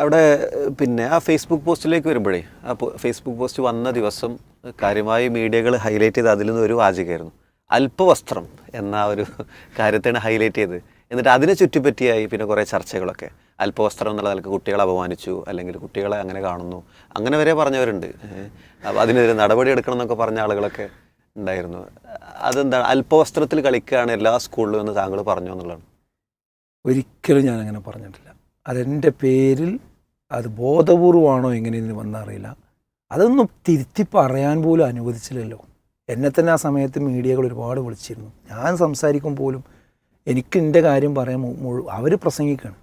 അവിടെ പിന്നെ ആ ഫേസ്ബുക്ക് പോസ്റ്റിലേക്ക് വരുമ്പോഴേ ആ ഫേസ്ബുക്ക് പോസ്റ്റ് വന്ന ദിവസം കാര്യമായി മീഡിയകൾ ഹൈലൈറ്റ് ചെയ്ത് അതിൽ നിന്ന് ഒരു വാചകമായിരുന്നു. അല്പവസ്ത്രം എന്ന ഒരു കാര്യത്തെയാണ് ഹൈലൈറ്റ് ചെയ്ത്. എന്നിട്ട് അതിനെ ചുറ്റിപ്പറ്റിയായി പിന്നെ കുറേ ചർച്ചകളൊക്കെ. അല്പവസ്ത്രം എന്നുള്ള നിലയ്ക്ക് കുട്ടികളെ അപമാനിച്ചു അല്ലെങ്കിൽ കുട്ടികളെ അങ്ങനെ കാണുന്നു. അങ്ങനെ വരെ പറഞ്ഞവരുണ്ട്. അപ്പോൾ അതിനെതിരെ നടപടി എടുക്കണം എന്നൊക്കെ പറഞ്ഞ ആളുകളൊക്കെ ഉണ്ടായിരുന്നു. അതെന്താണ് അല്പവസ്ത്രത്തിൽ കളിക്കുകയാണ് എല്ലാ സ്കൂളിലും എന്ന് താങ്കൾ പറഞ്ഞു എന്നുള്ളതാണ്. ഒരിക്കലും ഞാൻ അങ്ങനെ പറഞ്ഞിട്ടില്ല. അതെന്റെ പേരിൽ അത് ബോധപൂർവമാണോ എങ്ങനെയെന്ന് വന്നറിയില്ല. അതൊന്നും തിരുത്തി പറയാൻ പോലും അനുവദിച്ചില്ലല്ലോ. എന്നെ തന്നെ ആ സമയത്ത് മീഡിയകൾ ഒരുപാട് വിളിച്ചിരുന്നു. ഞാൻ സംസാരിക്കും പോലും എനിക്ക് എന്റെ കാര്യം പറയാൻ മുഴു അവർ പ്രസംഗിക്കുകയാണ്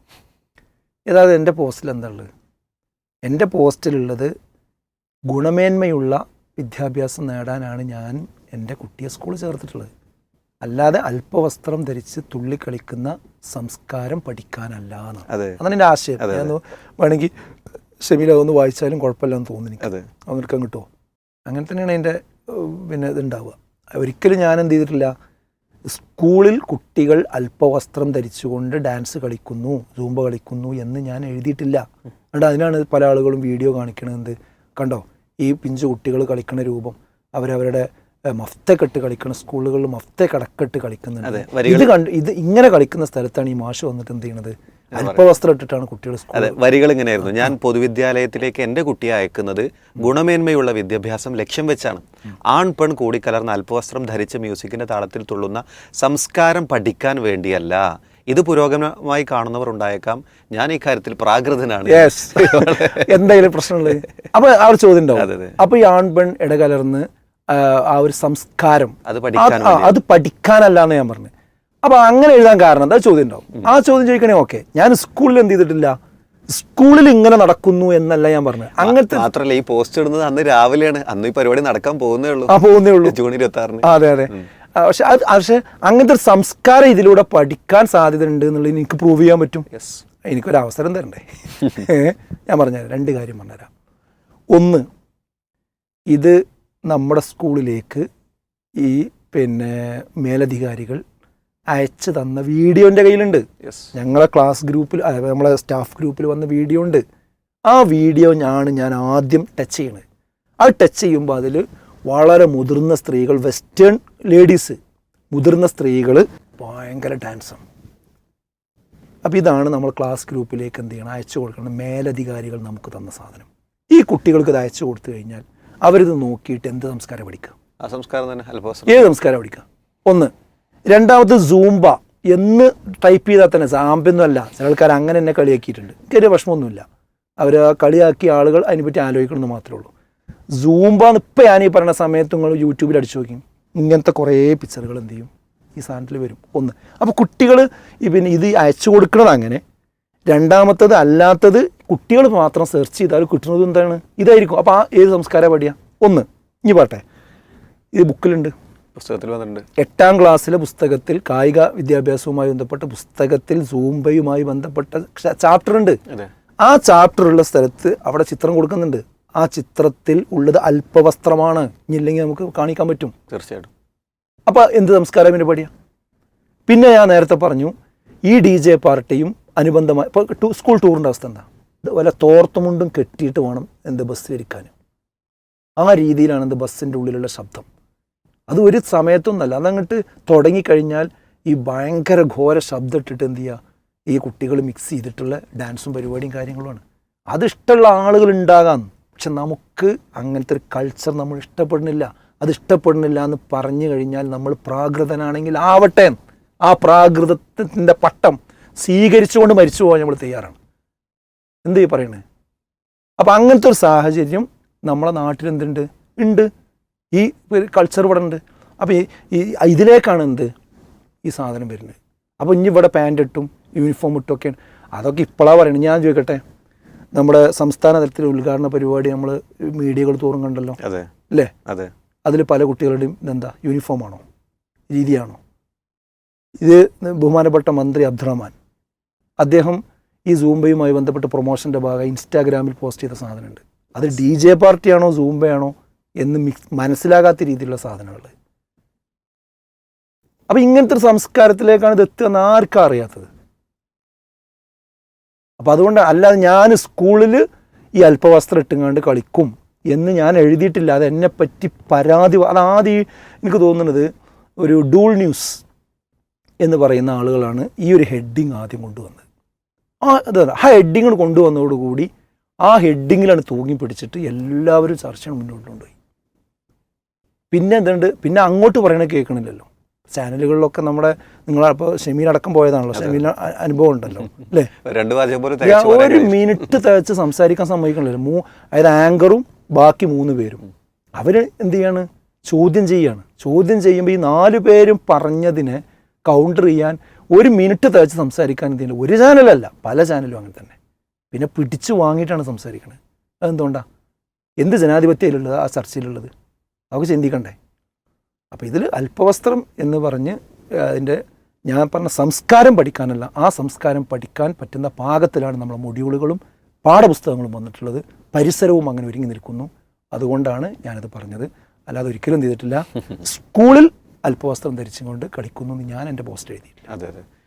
ഏതായത് എന്റെ പോസ്റ്റിൽ എന്താ ഉള്ളത്? എന്റെ പോസ്റ്റിലുള്ളത് ഗുണമേന്മയുള്ള വിദ്യാഭ്യാസം നേടാനാണ് ഞാൻ എന്റെ കുട്ടിയെ സ്കൂളിൽ ചേർത്തിട്ടുള്ളത്. അല്ലാതെ അല്പവസ്ത്രം ധരിച്ച് തുള്ളിക്കളിക്കുന്ന സംസ്കാരം പഠിക്കാനല്ല അതാണ് എന്റെ ആശയം. ഞാൻ വേണമെങ്കിൽ ഷെമില ഒന്ന് വായിച്ചാലും കുഴപ്പമില്ലെന്ന് തോന്നുന്നു എനിക്ക് അവർക്ക് കിട്ടുമോ അങ്ങനെ തന്നെയാണ് എന്റെ പിന്നെ ഇതുണ്ടാവുക ഒരിക്കലും ഞാൻ എന്ത് ചെയ്തിട്ടില്ല. സ്കൂളിൽ കുട്ടികൾ അല്പവസ്ത്രം ധരിച്ചുകൊണ്ട് ഡാൻസ് കളിക്കുന്നു സൂമ്പ കളിക്കുന്നു എന്ന് ഞാൻ എഴുതിയിട്ടില്ല. അതുകൊണ്ട് അതിനാണ് പല ആളുകളും വീഡിയോ കാണിക്കണത് കണ്ടോ? ഈ പിഞ്ചു കുട്ടികൾ കളിക്കുന്ന രൂപം. അവരവരുടെ ഏഹ്, മഫ്തക്കെട്ട് കളിക്കണം സ്കൂളുകളിൽ മഫ്ത കടക്കെട്ട് അതെ, കളിക്കുന്നുണ്ട് വരികൾ- ഇത് കണ്ട് ഇത് ഇങ്ങനെ കളിക്കുന്ന സ്ഥലത്താണ് ഈ മാഷ് വന്നിട്ട് എന്ത് ചെയ്യണത്? അല്പവസ്ത്രം ഇട്ടിട്ടാണ് കുട്ടികൾ അതെ വരികൾ ഇങ്ങനെയായിരുന്നു. ഞാൻ പൊതുവിദ്യാലയത്തിലേക്ക് എന്റെ കുട്ടിയെ അയക്കുന്നത് ഗുണമേന്മയുള്ള വിദ്യാഭ്യാസം ലക്ഷ്യം വെച്ചാണ്. ആൺ പെൺ കൂടിക്കലർന്ന അല്പവസ്ത്രം ധരിച്ച് മ്യൂസിക്കിന്റെ താളത്തിൽ തുള്ളുന്ന സംസ്കാരം പഠിക്കാൻ വേണ്ടിയല്ല. ഇത് പുരോഗമനമായി കാണുന്നവർ ഉണ്ടായേക്കാം. ഞാൻ ഈ കാര്യത്തിൽ പ്രാകൃതനാണ്. എന്തെങ്കിലും എന്തായാലും പ്രശ്നമുള്ളത്? അപ്പൊ ആ ഒരു ചോദ്യം ഉണ്ടാവും. അതെ, അതെ. അപ്പൊ ഈ ആൺ പെൺ ഇടകലർന്ന് ആ, ഒരു സംസ്കാരം. അത് പഠിക്കാനല്ലാന്ന് ഞാൻ പറഞ്ഞു. അപ്പൊ അങ്ങനെ എഴുതാൻ കാരണം എന്താ? ചോദ്യം ഉണ്ടാവും. ആ ചോദ്യം ചോദിക്കണേ ഓക്കെ. ഞാൻ സ്കൂളിൽ എന്ത് ചെയ്തിട്ടില്ല? സ്കൂളിൽ ഇങ്ങനെ നടക്കുന്നു എന്നല്ല ഞാൻ പറഞ്ഞത് അങ്ങനത്തെ മാത്രല്ല ഈ പോസ്റ്റ് ഇടുന്നത് അന്ന് രാവിലെയാണ്. അന്ന് ഈ പരിപാടി നടക്കാൻ പോകുന്നേ ഉള്ളൂ. ആ പോകുന്നേ ഉള്ളൂ. ജൂൺ ഇരുപത്തി ആറിന് അതെ അതെ. പക്ഷെ അത് പക്ഷെ അങ്ങനത്തെ ഒരു സംസ്കാരം ഇതിലൂടെ പഠിക്കാൻ സാധ്യത ഉണ്ട് എന്നുള്ളത് എനിക്ക് പ്രൂവ് ചെയ്യാൻ പറ്റും. യെസ് എനിക്കൊരു അവസരം തരണ്ടേ? ഞാൻ പറഞ്ഞുതരാം. രണ്ട് കാര്യം പറഞ്ഞുതരാം. ഒന്ന് ഇത് നമ്മുടെ സ്കൂളിലേക്ക് ഈ പിന്നെ മേലധികാരികൾ അയച്ചു തന്ന വീഡിയോ എന്റെ കയ്യിലുണ്ട്. ഞങ്ങളെ ക്ലാസ് ഗ്രൂപ്പിൽ നമ്മളെ സ്റ്റാഫ് ഗ്രൂപ്പിൽ വന്ന വീഡിയോ ഉണ്ട്. ആ വീഡിയോ ഞാൻ ഞാൻ ആദ്യം ടച്ച് ചെയ്യണത് അത് ടച്ച് ചെയ്യുമ്പോൾ അതിൽ വളരെ മുതിർന്ന സ്ത്രീകൾ വെസ്റ്റേൺ ലേഡീസ് മുതിർന്ന സ്ത്രീകൾ ഭയങ്കര ഡാൻസാണ് അപ്പോൾ ഇതാണ് നമ്മൾ ക്ലാസ് ഗ്രൂപ്പിലേക്ക് എന്ത് ചെയ്യണം? അയച്ചു കൊടുക്കണം. മേലധികാരികൾ നമുക്ക് തന്ന സാധനം. ഈ കുട്ടികൾക്ക് ഇത് അയച്ചു കൊടുത്തു കഴിഞ്ഞാൽ അവരിത് നോക്കിയിട്ട് എന്ത് സംസ്കാരം പഠിക്കുക? ആ സംസ്കാരം തന്നെ അല്പം ഏത് സംസ്കാരം പഠിക്കുക? ഒന്ന് രണ്ടാമത് സൂംബ എന്ന് ടൈപ്പ് ചെയ്താൽ തന്നെ സാമ്പൊന്നും അല്ല ചില ആൾക്കാർ അങ്ങനെ തന്നെ കളിയാക്കിയിട്ടുണ്ട്. എനിക്കൊരു വിഷമമൊന്നുമില്ല. അവർ ആ കളിയാക്കിയ ആളുകൾ അതിനെപ്പറ്റി ആലോചിക്കണമെന്ന് മാത്രമേ ഉള്ളൂ. സൂംബ എന്ന് ഇപ്പം ഞാൻ ഈ പറയുന്ന സമയത്ത് നിങ്ങൾ യൂട്യൂബിൽ അടിച്ചു നോക്കി ഇങ്ങനത്തെ കുറേ പിക്ചറുകൾ എന്ത് ചെയ്യും? ഈ സാധനത്തിൽ വരും. ഒന്ന് അപ്പോൾ കുട്ടികൾ പിന്നെ ഇത് അയച്ചു കൊടുക്കുന്നത് അങ്ങനെ. രണ്ടാമത്തത് അല്ലാത്തത് കുട്ടികൾ മാത്രം സെർച്ച് ചെയ്താൽ കിട്ടുന്നത് എന്താണ്? ഇതായിരിക്കും. അപ്പോൾ ആ ഏത് സംസ്കാരം പഠിക്കുക ഒന്ന് ഇനി പാട്ടെ ഇത് ബുക്കിലുണ്ട് പുസ്തകത്തിൽ വന്നിട്ടുണ്ട്. എട്ടാം ക്ലാസ്സിലെ പുസ്തകത്തിൽ കായിക വിദ്യാഭ്യാസവുമായി ബന്ധപ്പെട്ട പുസ്തകത്തിൽ സൂംബയുമായി ബന്ധപ്പെട്ട ചാപ്റ്റർ ഉണ്ട് ആ ചാപ്റ്റർ ഉള്ള സ്ഥലത്ത് അവിടെ ചിത്രം കൊടുക്കുന്നുണ്ട്. ആ ചിത്രത്തിൽ ഉള്ളത് അല്പവസ്ത്രമാണ്. ഇല്ലെങ്കിൽ നമുക്ക് കാണിക്കാൻ പറ്റും. തീർച്ചയായിട്ടും. അപ്പോൾ എന്ത് സംസ്കാരം ഇതിന്റെ പടിയാ? പിന്നെ ഞാൻ നേരത്തെ പറഞ്ഞു ഈ ഡി ജെ പാർട്ടിയും അനുബന്ധമായി ഇപ്പോൾ സ്കൂൾ ടൂറിന്റെ അവസ്ഥ എന്താ? വല്ല തോർത്തുമുണ്ടും കെട്ടിയിട്ട് വേണം എന്ത് ബസ്സിലിരിക്കാൻ ആ രീതിയിലാണ് എന്ത് ബസ്സിന്റെ ഉള്ളിലുള്ള ശബ്ദം. അത് ഒരു സമയത്തൊന്നല്ല അതങ്ങോട്ട് തുടങ്ങിക്കഴിഞ്ഞാൽ ഈ ഭയങ്കര ഘോര ശബ്ദം ഇട്ടിട്ട് എന്ത് ചെയ്യുക ഈ കുട്ടികൾ മിക്സ് ചെയ്തിട്ടുള്ള ഡാൻസും പരിപാടിയും കാര്യങ്ങളുമാണ്. അത് ഇഷ്ടമുള്ള ആളുകൾ ഉണ്ടാകാം. പക്ഷെ നമുക്ക് അങ്ങനത്തെ ഒരു കൾച്ചർ നമ്മൾ ഇഷ്ടപ്പെടുന്നില്ല. അത് ഇഷ്ടപ്പെടുന്നില്ല എന്ന് പറഞ്ഞു കഴിഞ്ഞാൽ നമ്മൾ പ്രാകൃതനാണെങ്കിൽ ആവട്ടെ. ആ പ്രാകൃതത്തിന്റെ പട്ടം സ്വീകരിച്ചുകൊണ്ട് മരിച്ചു പോകാൻ നമ്മൾ തയ്യാറാണ്. എന്ത് ഈ പറയണേ? അപ്പം അങ്ങനത്തെ ഒരു സാഹചര്യം നമ്മളെ നാട്ടിൽ എന്തുണ്ട്? ഉണ്ട്. ഈ കൾച്ചർ ഇവിടെ ഉണ്ട്. അപ്പോൾ ഈ ഇതിലേക്കാണ് എന്ത്? ഈ സാധനം വരുന്നത്. അപ്പോൾ ഇനി ഇവിടെ പാന്റ് ഇട്ടും യൂണിഫോം ഇട്ടൊക്കെയാണ് അതൊക്കെ ഇപ്പോഴാണ് പറയുന്നത് ഞാൻ ചോദിക്കട്ടെ? നമ്മുടെ സംസ്ഥാന തലത്തിലെ ഉദ്ഘാടന പരിപാടി നമ്മൾ മീഡിയകൾ തോറും കണ്ടല്ലോ. അതെ. അല്ലേ? അതെ. അതിൽ പല കുട്ടികളുടെയും ഇതെന്താ? യൂണിഫോമാണോ രീതിയാണോ? ഇത് ബഹുമാനപ്പെട്ട മന്ത്രി അബ്ദുറഹ്മാൻ. അദ്ദേഹം ഈ സൂംബയുമായി ബന്ധപ്പെട്ട് പ്രൊമോഷന്റെ ഭാഗമായി ഇൻസ്റ്റാഗ്രാമിൽ പോസ്റ്റ് ചെയ്ത സാധനമുണ്ട്. അത് ഡി ജെ പാർട്ടിയാണോ സൂംബയാണോ എന്ന് മിക്സ് മനസ്സിലാകാത്ത രീതിയിലുള്ള സാധനങ്ങൾ. അപ്പം ഇങ്ങനത്തെ ഒരു സംസ്കാരത്തിലേക്കാണ് ഇത് എത്തുക എന്ന് ആർക്കും അറിയാത്തത്? അപ്പം അതുകൊണ്ട് അല്ലാതെ ഞാൻ സ്കൂളിൽ ഈ അല്പവസ്ത്രം ഇട്ടുങ്ങാണ്ട് കളിക്കും എന്ന് ഞാൻ എഴുതിയിട്ടില്ല. അത് എന്നെപ്പറ്റി പരാതി അതാദ്യം എനിക്ക് തോന്നുന്നത് ഒരു ഡൂൾ ന്യൂസ് എന്ന് പറയുന്ന ആളുകളാണ് ഈ ഒരു ഹെഡിങ് ആദ്യം കൊണ്ടുവന്നത്. ആ അതെ ആ ഹെഡിങ്ങിന് കൊണ്ടുവന്നതോടുകൂടി ആ ഹെഡിങ്ങിലാണ് തൂങ്ങി പിടിച്ചിട്ട് എല്ലാവരും ചർച്ച മുന്നോട്ട് കൊണ്ടുപോയി. പിന്നെ എന്തുണ്ട്? പിന്നെ അങ്ങോട്ട് പറയണത് കേൾക്കണില്ലല്ലോ. ചാനലുകളിലൊക്കെ നമ്മുടെ നിങ്ങളപ്പോൾ ഷെമീൻ പോയതാണല്ലോ. ഷെമീൻ അനുഭവം ഉണ്ടല്ലോ അല്ലേ? ഒരു മിനിറ്റ് തികച്ച് സംസാരിക്കാൻ സമ്മതിക്കണല്ലോ മൂ അതായത് ആങ്കറും ബാക്കി മൂന്ന് പേരും. അവർ എന്ത് ചെയ്യാണ്? ചോദ്യം ചെയ്യാണ്. ചോദ്യം ചെയ്യുമ്പോൾ ഈ നാല് പേരും പറഞ്ഞതിനെ കൗണ്ടർ ചെയ്യാൻ ഒരു മിനിറ്റ് തേച്ച് സംസാരിക്കാൻ ഇതിന്റെ ഒരു ചാനലല്ല പല ചാനലും അങ്ങനെ തന്നെ. പിന്നെ പിടിച്ചു വാങ്ങിയിട്ടാണ് സംസാരിക്കുന്നത് അതെന്തുകൊണ്ടാണ് എന്ത് ജനാധിപത്യയിലുള്ളത് ആ ചർച്ചയിലുള്ളത്? നമുക്ക് ചിന്തിക്കണ്ടേ? അപ്പോൾ ഇതിൽ അല്പവസ്ത്രം എന്ന് പറഞ്ഞ് അതിന്റെ ഞാൻ പറഞ്ഞ സംസ്കാരം പഠിക്കാനല്ല ആ സംസ്കാരം പഠിക്കാൻ പറ്റുന്ന പാകത്തിലാണ് നമ്മളെ മൊഡ്യൂളുകളും പാഠപുസ്തകങ്ങളും വന്നിട്ടുള്ളത്. പരിസരവും അങ്ങനെ ഒരുങ്ങി നിൽക്കുന്നു. അതുകൊണ്ടാണ് ഞാനത് പറഞ്ഞത്. അല്ലാതെ ഒരിക്കലും ചെയ്തിട്ടില്ല. സ്കൂളിൽ അല്പവസ്ത്രം ധരിച്ചുകൊണ്ട് കളിക്കുന്നു എന്ന് ഞാൻ എന്റെ പോസ്റ്റ് എഴുതിയിട്ടില്ല. അതെ അതെ.